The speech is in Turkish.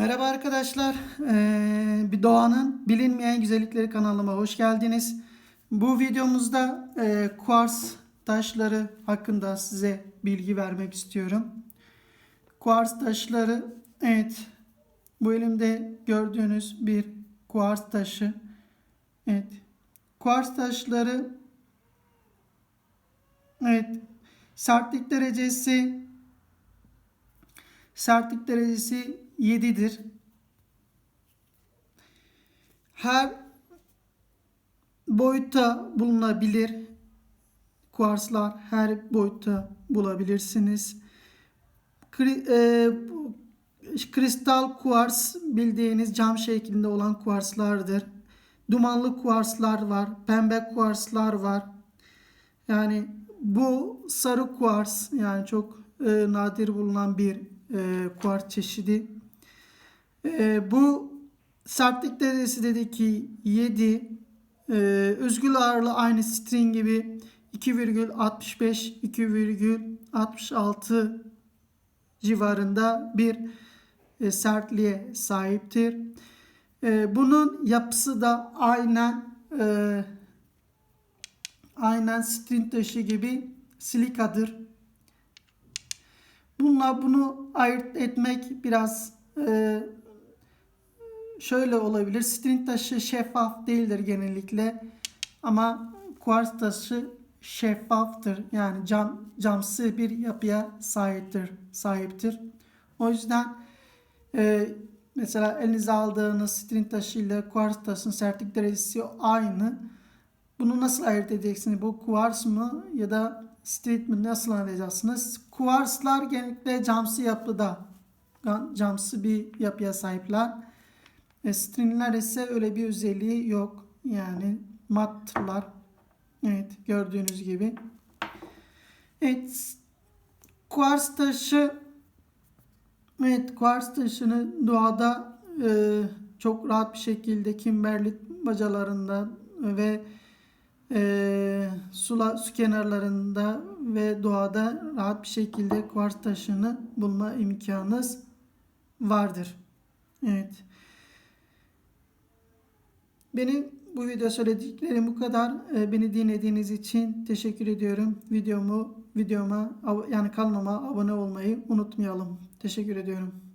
Merhaba arkadaşlar. Ee, bir doğanın bilinmeyen güzellikleri kanalıma hoş geldiniz. Bu videomuzda e, kuars taşları hakkında size bilgi vermek istiyorum. Kuars taşları, evet, bu elimde gördüğünüz bir kuars taşı. Evet, kuars taşları, evet, sertlik derecesi Sertlik derecesi 7'dir. Her boyutta bulunabilir. Kuarslar her boyutta bulabilirsiniz. E, kristal kuars bildiğiniz cam şeklinde olan kuarslardır. Dumanlı kuarslar var, pembe kuarslar var. Yani bu sarı kuars yani çok e, nadir bulunan bir e, kuars çeşidi. E, bu sertlik derecesi dedi ki 7 e, özgül ağırlığı aynı string gibi 2,65 2,66 civarında bir e, sertliğe sahiptir. E, bunun yapısı da aynen e, aynen string taşı gibi silikadır. Bununla bunu ayırt etmek biraz e, şöyle olabilir. String taşı şeffaf değildir genellikle. Ama kuars taşı şeffaftır. Yani cam camsı bir yapıya sahiptir. sahiptir. O yüzden e, mesela elinize aldığınız string taşı ile kuars taşının sertlik derecesi aynı. Bunu nasıl ayırt edeceksiniz? Bu kuvars mı ya da street mi nasıl anlayacaksınız? Kuvarslar genellikle camsı yapıda. Camsı bir yapıya sahipler. E, stringler ise öyle bir özelliği yok. Yani mattırlar. Evet gördüğünüz gibi. Evet kuars taşı Evet kuars taşını doğada e, çok rahat bir şekilde kimberlit bacalarında ve e, sula, su kenarlarında ve doğada rahat bir şekilde kuars taşını bulma imkanınız vardır. Evet. Benim bu video söylediklerim bu kadar. E, beni dinlediğiniz için teşekkür ediyorum. Videomu videoma yani kanalıma abone olmayı unutmayalım. Teşekkür ediyorum.